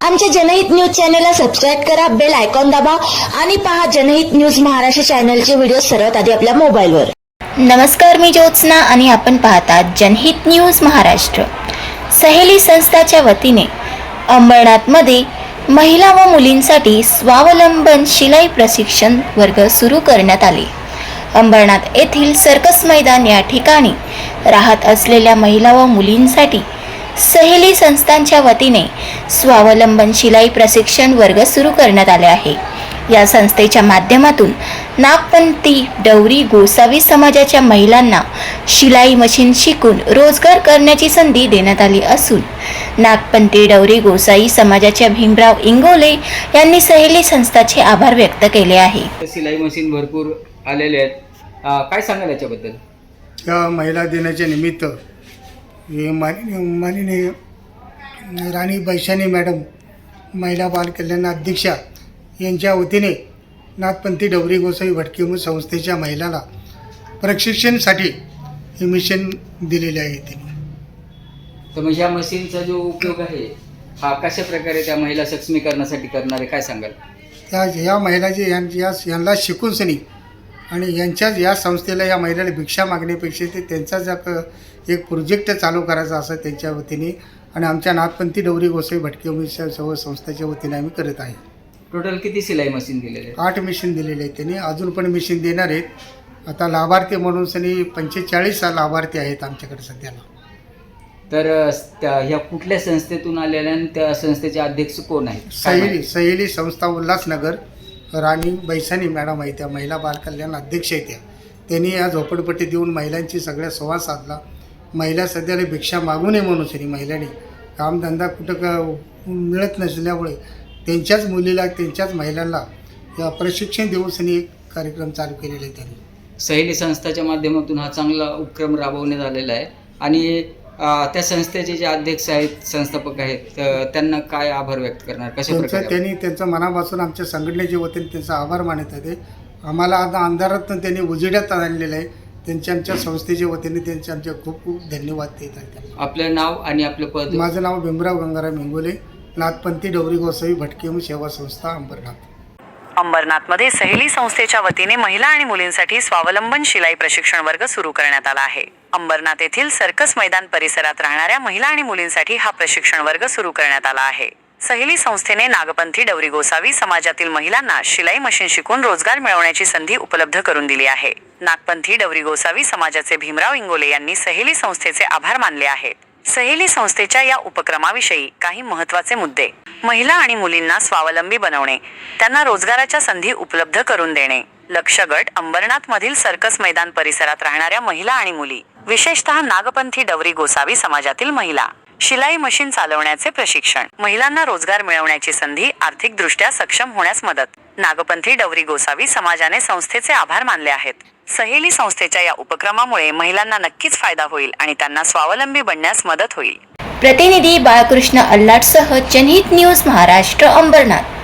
आमच्या जनहित न्यूज चॅनलला सबस्क्राईब करा बेल आयकॉन दाबा आणि पहा जनहित न्यूज महाराष्ट्र चॅनलचे व्हिडिओ सर्वात आधी आपल्या मोबाईलवर. नमस्कार मी ज्योत्स्ना आणि आपण पाहतात जनहित न्यूज महाराष्ट्र. सहेली संस्थाच्या वतीने अंबरनाथमध्ये महिला व मुलींसाठी स्वावलंबन शिलाई प्रशिक्षण वर्ग सुरू करण्यात आले. अंबरनाथ येथील सर्कस मैदान या ठिकाणी राहत असलेल्या महिला व मुलींसाठी सहेली संस्थांच्या वतीने स्वावलंबन शिलाई प्रशिक्षण वर्ग सुरू करण्यात आले आहे. या संस्थेच्या माध्यमातून नागपंथी डवरी गोसावी समाजाच्या महिलांना शिलाई मशीन शिकून रोजगार करण्याची संधी देण्यात आली असून नागपंथी डवरी गोसाई समाजाच्या भीमराव इंगोले यांनी सहेली संस्थाचे आभार व्यक्त केले आहे. सिलाई मशीन भरपूर आलेले आहेत. काय सांगाल याच्याबद्दल? या महिला दिनाच्या निमित्त हे माननीय माननीय राणी बैशानी मॅडम महिला बाल कल्याण अध्यक्षा यांच्या वतीने नाथपंथी डवरी गोसाई भटकेमू संस्थेच्या महिलाला प्रशिक्षणासाठी हे मिशन दिलेले आहे त्यांनी तर मग ह्या मशीनचा जो उपयोग आहे हा कशा प्रकारे त्या महिला सक्षमीकरणासाठी करणार आहे काय सांगाल? त्या या महिलाचे यां- या यांना शिकून सनी आणि यांच्याच या संस्थेला या महिलेला भिक्षा मागण्यापेक्षा ते त्यांचाच एक एक प्रोजेक्ट चालू करायचा असं त्यांच्या वतीने आणि आमच्या नाथपंथी डवरी गोसाई भटके सर्व संस्थेच्या वतीने आम्ही करत आहे. टोटल किती सिलाई मशीन दिलेले आठ मिशन दिलेले आहेत त्यांनी. अजून पण मिशन देणार आहेत. आता लाभार्थी म्हणून सनी पंचेचाळीस लाभार्थी आहेत आमच्याकडे सध्याला. तर त्या ह्या कुठल्या संस्थेतून आलेल्या आणि त्या संस्थेचे अध्यक्ष कोण आहेत? सहेली? सहेली संस्था उल्हासनगर. राणी बैसानी मॅडम आहे त्या महिला बालकल्याण अध्यक्ष आहेत त्या. त्यांनी या झोपडपट्टी देऊन महिलांची सगळ्या संवाद साधला. महिला सध्याला भिक्षा मागू नये म्हणून सनी महिलांनी. कामधंदा कुठं का मिळत नसल्यामुळे त्यांच्याच मुलीला त्यांच्याच महिलांना या प्रशिक्षण देऊन सनी एक कार्यक्रम चालू केलेला आहे त्यांनी. सहेली संस्थाच्या माध्यमातून हा चांगला उपक्रम राबवण्यात आलेला आहे. आणि त्या संस्थेचे जे अध्यक्ष आहेत संस्थापक आहेत त्यांना काय आभार व्यक्त करणार? कशा प्रकारे? त्यांनी त्यांचं मनापासून आमच्या संघटनेच्या वतीने त्यांचा आभार मानत आहे आम्हाला आता अंधारातून त्यांनी उजेड्यात आणलेलं आहे. त्यांच्या आमच्या संस्थेच्या वतीने त्यांचे आमचे खूप खूप धन्यवाद देत आहेत त्यांना. आपलं नाव आणि आपलं पद? माझं नाव भीमराव गंगाराम हिंगोले. नाथपंथी डवरी गोसावी भटकेमू सेवा संस्था अंबरनाथ. अंबरनाथमध्ये सहेली संस्थेच्या वतीने महिला आणि मुलींसाठी स्वावलंबन शिलाई प्रशिक्षण वर्ग सुरू करण्यात आला आहे. अंबरनाथ येथील सर्कस मैदान परिसरात राहणाऱ्या महिला आणि मुलींसाठी हा प्रशिक्षण वर्ग सुरू करण्यात आला आहे. सहेली संस्थेने नागपंथी डवरी गोसावी समाजातील महिलांना शिलाई मशीन शिकून रोजगार मिळवण्याची संधी उपलब्ध करून दिली आहे. नागपंथी डवरी गोसावी समाजाचे भीमराव इंगोले यांनी सहेली संस्थेचे आभार मानले आहेत. सहेली संस्थेच्या या उपक्रमाविषयी काही महत्त्वाचे मुद्दे. महिला आणि मुलींना स्वावलंबी बनवणे त्यांना रोजगाराच्या संधी उपलब्ध करून देणे लक्ष गट अंबरनाथ मधील सर्कस मैदान परिसरात राहणाऱ्या महिला आणि मुली विशेषतः नागपंथी डवरी गोसावी समाजातील महिला. शिलाई मशीन चालवण्याचे प्रशिक्षण महिलांना रोजगार मिळवण्याची संधी आर्थिकदृष्ट्या सक्षम होण्यास मदत. नागपंथी डवरी गोसावी समाजाने संस्थेचे आभार मानले आहेत. सहेली संस्थेच्या या उपक्रमामुळे महिलांना नक्कीच फायदा होईल आणि त्यांना स्वावलंबी बनण्यास मदत होईल. प्रतिनिधी बाळकृष्ण अल्लाटसह जनहित न्यूज महाराष्ट्र अंबरनाथ.